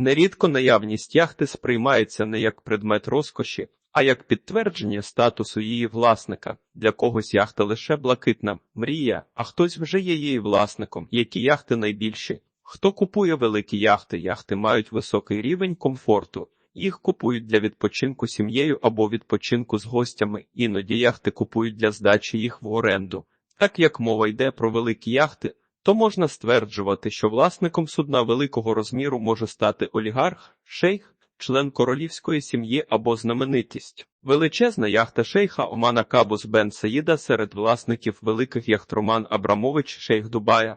Нерідко наявність яхти сприймається не як предмет розкоші, а як підтвердження статусу її власника. Для когось яхта лише блакитна мрія, а хтось вже є її власником. Які яхти найбільші? Хто купує великі яхти? Яхти мають високий рівень комфорту. Їх купують для відпочинку сім'єю або відпочинку з гостями, іноді яхти купують для здачі їх в оренду. Так як мова йде про великі яхти, то можна стверджувати, що власником судна великого розміру може стати олігарх, шейх, член королівської сім'ї або знаменитість. Величезна яхта шейха Омана Кабус Бен Саїда серед власників великих яхт Роман Абрамович, шейх Дубая,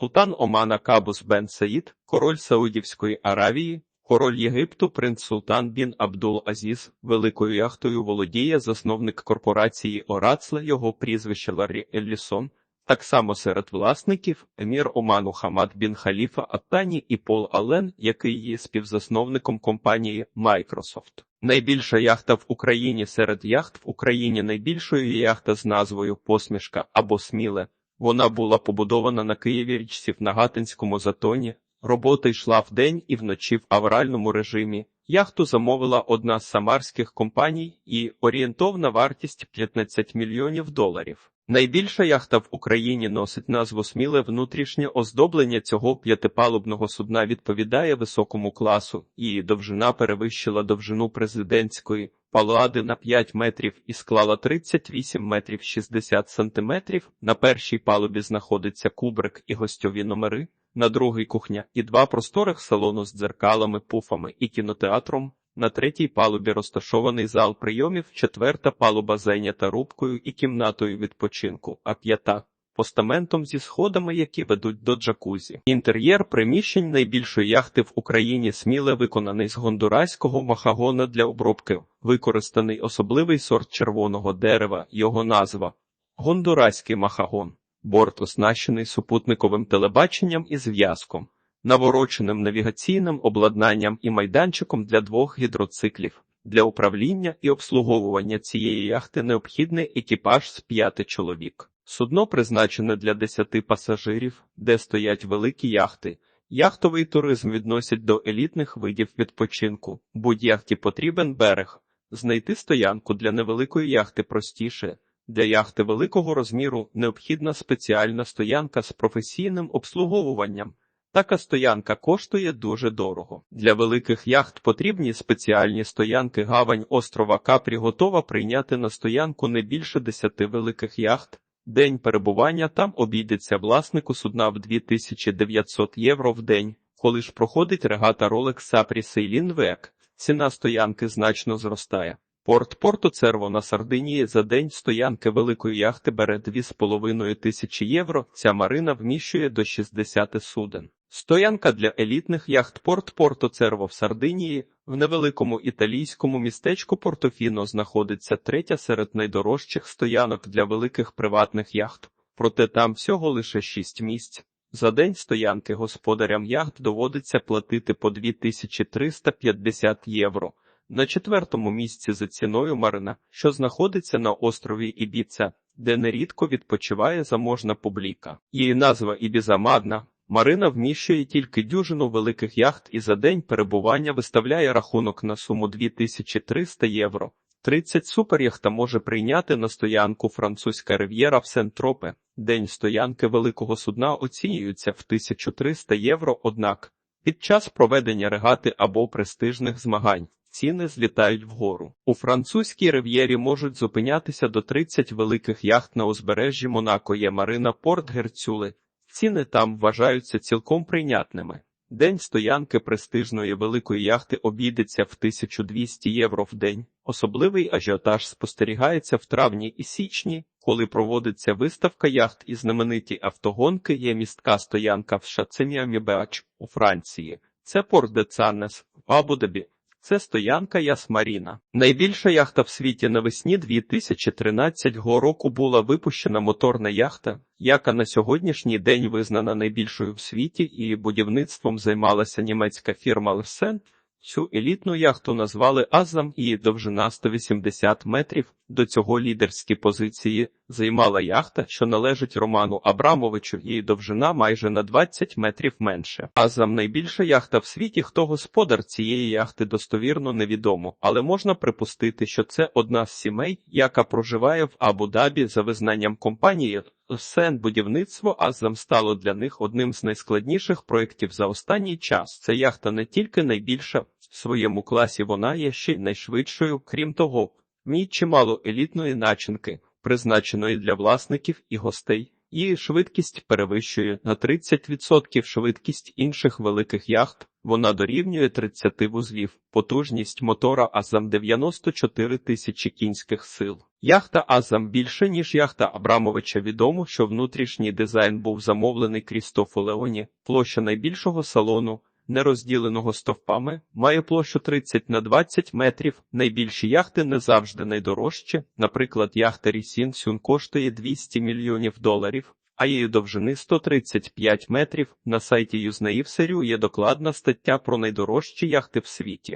Султан Омана Кабус Бен Саїд, король Саудівської Аравії, король Єгипту, принц Султан Бін Абдул Азіз, великою яхтою володіє засновник корпорації Орацле, його прізвище Ларрі Еллісон. Так само серед власників емір Оману Хамад Бін Халіфа Аттані і Пол Аллен, який є співзасновником компанії Microsoft. Найбільша яхта в Україні серед яхт в Україні найбільшою яхта з назвою Посмішка або Сміле. Вона була побудована на Києві річці в Нагатинському затоні. Робота йшла вдень і вночі в авральному режимі. Яхту замовила одна з самарських компаній і орієнтовна вартість 15 мільйонів доларів. Найбільша яхта в Україні носить назву Сміле внутрішнє оздоблення цього п'ятипалубного судна відповідає високому класу, її довжина перевищила довжину президентської палади на 5 метрів і склала 38 метрів 60 сантиметрів. На першій палубі знаходиться кубрик і гостьові номери, на другій кухня і два просторих салону з дзеркалами, пуфами і кінотеатром. На третій палубі розташований зал прийомів, четверта палуба зайнята рубкою і кімнатою відпочинку, а п'ята постаментом зі сходами, які ведуть до джакузі. Інтер'єр приміщень найбільшої яхти в Україні сміле виконаний з гондураського махагона для обробки, використаний особливий сорт червоного дерева, його назва гондураський махагон. Борт оснащений супутниковим телебаченням і зв'язком навороченим навігаційним обладнанням і майданчиком для двох гідроциклів. Для управління і обслуговування цієї яхти необхідний екіпаж з п'яти чоловік. Судно призначене для десяти пасажирів, де стоять великі яхти. Яхтовий туризм відносять до елітних видів відпочинку. Будь-яхті потрібен берег. Знайти стоянку для невеликої яхти простіше. Для яхти великого розміру необхідна спеціальна стоянка з професійним обслуговуванням. Така стоянка коштує дуже дорого. Для великих яхт потрібні спеціальні стоянки. Гавань острова Капрі готова прийняти на стоянку не більше десяти великих яхт. День перебування там обійдеться власнику судна в 2900 євро в день. Коли ж проходить регата Rolex Сапрі Сейлін Век, ціна стоянки значно зростає. Порт Порто Церво на Сардинії за день стоянки великої яхти бере 2,5 тисячі євро. Ця марина вміщує до 60 суден. Стоянка для елітних яхт Порт Порто Церво в Сардинії в невеликому італійському містечку Портофіно знаходиться третя серед найдорожчих стоянок для великих приватних яхт, проте там всього лише шість місць. За день стоянки господарям яхт доводиться платити по 2350 євро. На четвертому місці за ціною Марина, що знаходиться на острові Ібіца, де нерідко відпочиває заможна публіка. Її назва Ібіза Мадна. Марина вміщує тільки дюжину великих яхт і за день перебування виставляє рахунок на суму 2300 євро. 30 суперяхта може прийняти на стоянку французька рив'єра в Сен-Тропе. День стоянки великого судна оцінюється в 1300 євро, однак під час проведення регати або престижних змагань ціни злітають вгору. У французькій рив'єрі можуть зупинятися до 30 великих яхт на узбережжі Монако є Марина Порт Герцюли. Ціни там вважаються цілком прийнятними. День стоянки престижної великої яхти обійдеться в 1200 євро в день. Особливий ажіотаж спостерігається в травні і січні, коли проводиться виставка яхт і знамениті автогонки. Є містка стоянка в Шацеміамібеач у Франції. Це Порт де Цаннес в Абу-Дабі. Це стоянка Ясмаріна. Найбільша яхта в світі навесні 2013 року була випущена моторна яхта, яка на сьогоднішній день визнана найбільшою в світі, і будівництвом займалася німецька фірма Лсен. Цю елітну яхту назвали Азам, її довжина 180 метрів. До цього лідерські позиції займала яхта, що належить Роману Абрамовичу. Її довжина майже на 20 метрів менше. Азам найбільша яхта в світі. Хто господар цієї яхти достовірно невідомо, але можна припустити, що це одна з сімей, яка проживає в Абу-Дабі за визнанням компанії. Сен будівництво Азам стало для них одним з найскладніших проєктів за останній час. Ця яхта не тільки найбільша в своєму класі, вона є ще найшвидшою. Крім того, в ній чимало елітної начинки, призначеної для власників і гостей. Її швидкість перевищує на 30% швидкість інших великих яхт. Вона дорівнює 30 вузлів. Потужність мотора Азам 94 тисячі кінських сил. Яхта Азам більше, ніж яхта Абрамовича. Відомо, що внутрішній дизайн був замовлений Крістофу Леоні. Площа найбільшого салону, не розділеного стовпами, має площу 30 на 20 метрів. Найбільші яхти не завжди найдорожчі. Наприклад, яхта Рісін Сюн коштує 200 мільйонів доларів. А її довжини 135 метрів. На сайті Юзнеїв Серю є докладна стаття про найдорожчі яхти в світі.